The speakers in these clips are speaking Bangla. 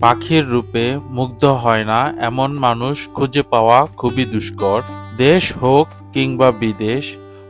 পাখির রূপে মুগ্ধ হয় না, এমন মানুষ খুঁজে পাওয়া খুবই দুষ্কর। দেশ হোক কিংবা বিদেশ,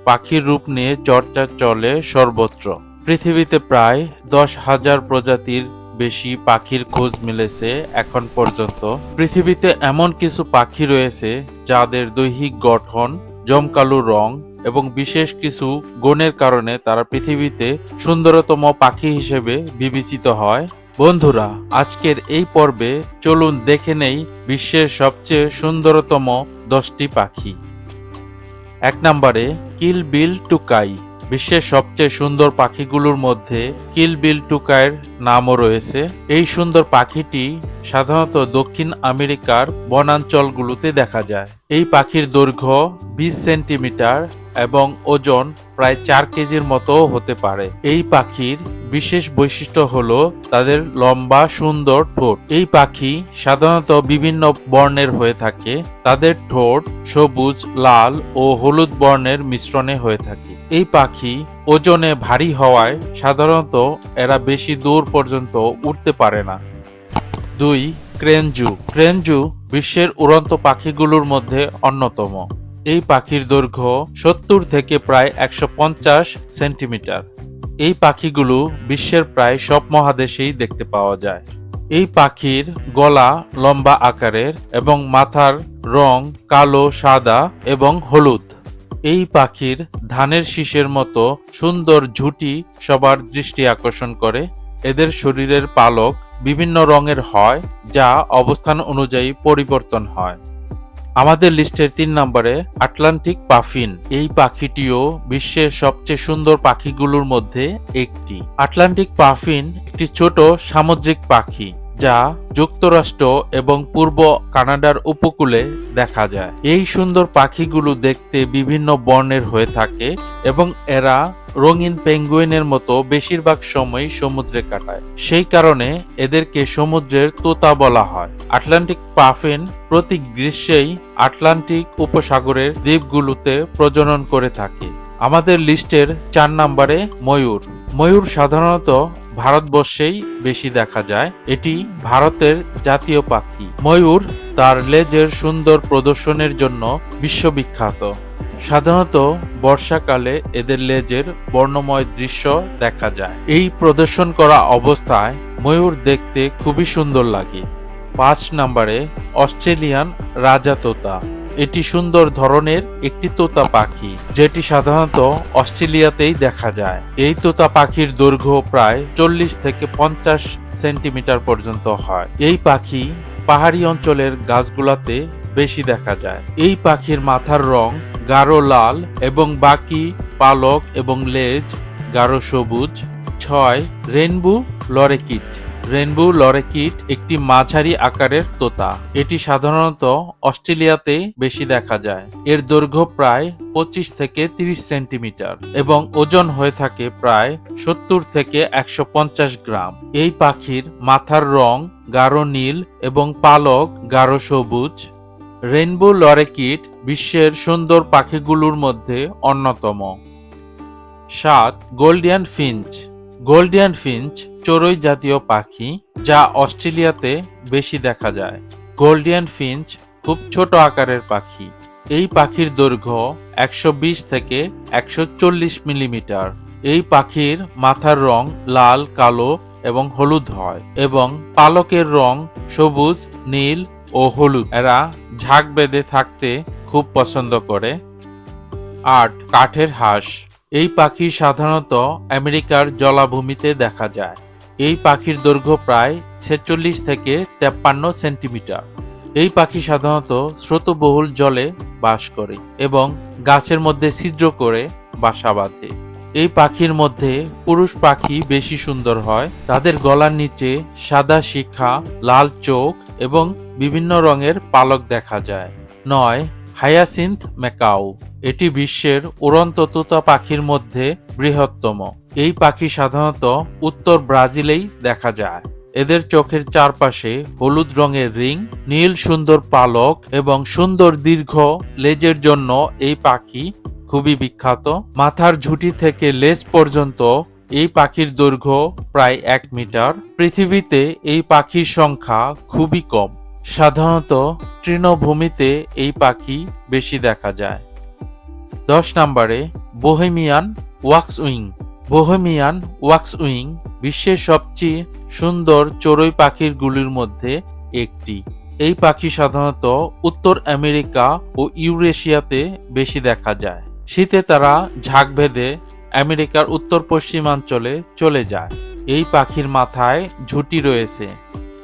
পাখির রূপ নিয়ে চর্চা চলে সর্বত্র। পৃথিবীতে প্রায় দশ হাজার প্রজাতির বেশি পাখির খোঁজ মিলেছে এখন পর্যন্ত। পৃথিবীতে এমন কিছু পাখি রয়েছে যাদের দৈহিক গঠন, জমকালো রং এবং বিশেষ কিছু গুণের কারণে তারা পৃথিবীতে সুন্দরতম পাখি হিসেবে বিবেচিত হয়। বন্ধুরা, আজকের এই পর্বে চলুন দেখে নেই বিশ্বের সবচেয়ে সুন্দরতম দশটি পাখি। এক নম্বরে, কিল বিল টুকাই, বিশ্বের সবচেয়ে সুন্দর পাখিগুলোর মধ্যে কিল বিল টুকাইয়ের নামও রয়েছে। এই সুন্দর পাখিটি সাধারণত দক্ষিণ আমেরিকার বনাঞ্চলগুলোতে দেখা যায়। এই পাখির দৈর্ঘ্য বিশ সেন্টিমিটার এবং ওজন প্রায় চার কেজির মতো হতে পারে। এই পাখির বিশেষ বৈশিষ্ট্য হলো তাদের লম্বা, সুন্দর ঠোঁট। এই পাখি সাধারণত বিভিন্ন বর্ণের হয়ে থাকে। তাদের ঠোঁট সবুজ, লাল ও হলুদ বর্ণের মিশ্রণে হয়ে থাকে। এই পাখি ওজনে ভারী হওয়ায় সাধারণত এরা বেশি দূর পর্যন্ত উঠতে পারে না। দুই, ক্রেনজু। ক্রেনজু বিশ্বের উড়ন্ত পাখিগুলোর মধ্যে অন্যতম। এই পাখির দৈর্ঘ্য সত্তর থেকে প্রায় একশো পঞ্চাশ সেন্টিমিটার। এই পাখিগুলো বিশ্বের প্রায় সব মহাদেশেই দেখতে পাওয়া যায়। এই পাখির গলা লম্বা আকারের এবং মাথার রং কালো, সাদা এবং হলুদ। এই পাখির ধানের শীষের মতো সুন্দর ঝুঁটি সবার দৃষ্টি আকর্ষণ করে। এদের শরীরের পালক বিভিন্ন রঙের হয়, যা অবস্থান অনুযায়ী পরিবর্তন হয়। আমাদের লিস্টের তিন নম্বরে আটলান্টিক পাফিন। এই পাখিটিও বিশ্বের সবচেয়ে সুন্দর পাখিগুলোর মধ্যে একটি। আটলান্টিক পাফিন একটি ছোট সামুদ্রিক পাখি, যা যুক্তরাষ্ট্র এবং পূর্ব কানাডার উপকূলে দেখা যায়। এই সুন্দর পাখিগুলো দেখতে বিভিন্ন বর্ণের হয়ে থাকে এবং এরা রঙিন পেঙ্গুইনের মতো বেশিরভাগ সময় সমুদ্রে কাটায়। সেই কারণে এদেরকে সমুদ্রের তোতা বলা হয়। আটলান্টিক পাফিন প্রতি গ্রীষ্মেই আটলান্টিক উপসাগরের দ্বীপগুলোতে প্রজনন করে থাকে। আমাদের লিস্টের চার নম্বরে ময়ূর। ময়ূর সাধারণত ভারতবর্ষেই বেশি দেখা যায়। এটি ভারতের জাতীয় পাখি। ময়ূর তার লেজের সুন্দর প্রদর্শনের জন্য বিশ্ববিখ্যাত। সাধারণত বর্ষাকালে এদের লেজের বর্ণময় দৃশ্য দেখা যায়। এই প্রদর্শন করা অবস্থায় ময়ূর দেখতে খুবই সুন্দর লাগে। পাঁচ নম্বরে অস্ট্রেলিয়ান রাজা তোতা। এটি সুন্দর ধরনের একটি তোতা পাখি, যেটি সাধারণত অস্ট্রেলিয়াতেই দেখা যায়। এই তোতা পাখির দৈর্ঘ্য প্রায় চল্লিশ থেকে পঞ্চাশ সেন্টিমিটার পর্যন্ত হয়। এই পাখি পাহাড়ি অঞ্চলের গাছগুলাতে বেশি দেখা যায়। এই পাখির মাথার রং গাঢ় লাল এবং বাকি পালক এবং লেজ গাঢ় সবুজ। ছয়, রেনবু লরেকিট। রেনবো লরেকিট একটি মাঝারি আকারের তোতা। এটি সাধারণত অস্ট্রেলিয়াতে বেশি দেখা যায়। এর দৈর্ঘ্য প্রায় পঁচিশ থেকে তিরিশ সেন্টিমিটার এবং ওজন হয়ে থাকে প্রায় সত্তর থেকে একশো পঞ্চাশ গ্রাম। এই পাখির মাথার রং গাঢ় নীল এবং পালক গাঢ় সবুজ। রেনবো লরেকিট বিশ্বের সুন্দর পাখিগুলোর মধ্যে অন্যতম। সাত, গোল্ডিয়ান ফিঞ্চ। গোল্ডিয়ান ফিঞ্চ চড়ুই জাতীয় পাখি, যা অস্ট্রেলিয়াতে বেশি দেখা যায়। গোল্ডিয়ান ফিঞ্চ খুব ছোট আকারের পাখি। এই পাখির দৈর্ঘ্য একশো বিশ থেকে একশো চল্লিশ মিলিমিটার। এই পাখির মাথার রং লাল, কালো এবং হলুদ হয় এবং পালকের রং সবুজ, নীল ও হলুদ। এরা ঝাঁক বেঁধে থাকতে খুব পছন্দ করে। আট, কাঠের হাঁস। এই পাখি সাধারণত আমেরিকার জলাভূমিতে দেখা যায়। এই পাখির দৈর্ঘ্য প্রায় ছেচল্লিশ থেকে তেপ্পান্ন সেন্টিমিটার। এই পাখি সাধারণত স্রোতবহুল জলে বাস করে এবং গাছের মধ্যে ছিদ্র করে বাসা বাঁধে। এই পাখির মধ্যে পুরুষ পাখি বেশি সুন্দর হয়। তাদের গলার নিচে সাদা শিখা, লাল চোখ এবং বিভিন্ন রঙের পালক দেখা যায়। নয় হায়াসিন্থ ম্যাকাও, এটি বিশ্বের উড়ন্ত তুতা পাখির মধ্যে বৃহত্তম। এই পাখি সাধারণত উত্তর ব্রাজিলেই দেখা যায়। এদের চোখের চারপাশে হলুদ রঙের রিং, নীল সুন্দর পালক এবং সুন্দর দীর্ঘ লেজের জন্য এই পাখি খুবই বিখ্যাত। মাথার ঝুঁটি থেকে লেজ পর্যন্ত এই পাখির দৈর্ঘ্য প্রায় এক মিটার। পৃথিবীতে এই পাখির সংখ্যা খুবই কম। সাধারণত তৃণভূমিতে এই পাখি বেশি দেখা যায়। দশ নম্বরে Bohemian waxwing Bohemian waxwing বিশ্বের সবচেয়ে সুন্দর চড়ুই পাখিরগুলির মধ্যে একটি। এই পাখি সাধারণত উত্তর আমেরিকা ও ইউরেশিয়াতে বেশি দেখা যায়। শীতে তারা ঝাঁক ভেদে আমেরিকার উত্তর পশ্চিমাঞ্চলে চলে যায়। এই পাখির মাথায় ঝুঁটি রয়েছে।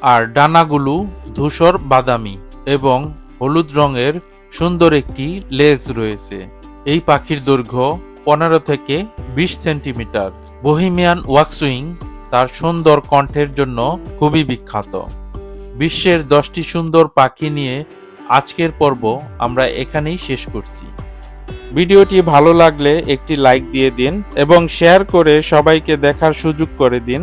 আর ডানাগুলো ধূসর বাদামি এবং হলুদ রঙের সুন্দর একটি লেজ রয়েছে। এই পাখির দৈর্ঘ্য পনেরো থেকে বিশ সেন্টিমিটার। বহিমিয়ান ওয়াক্সুইং তার সুন্দর কণ্ঠের জন্য খুবই বিখ্যাত। বিশ্বের দশটি সুন্দর পাখি নিয়ে আজকের পর্ব আমরা এখানেই শেষ করছি। ভিডিওটি ভালো লাগলে একটি লাইক দিয়ে দিন এবং শেয়ার করে সবাইকে দেখার সুযোগ করে দিন।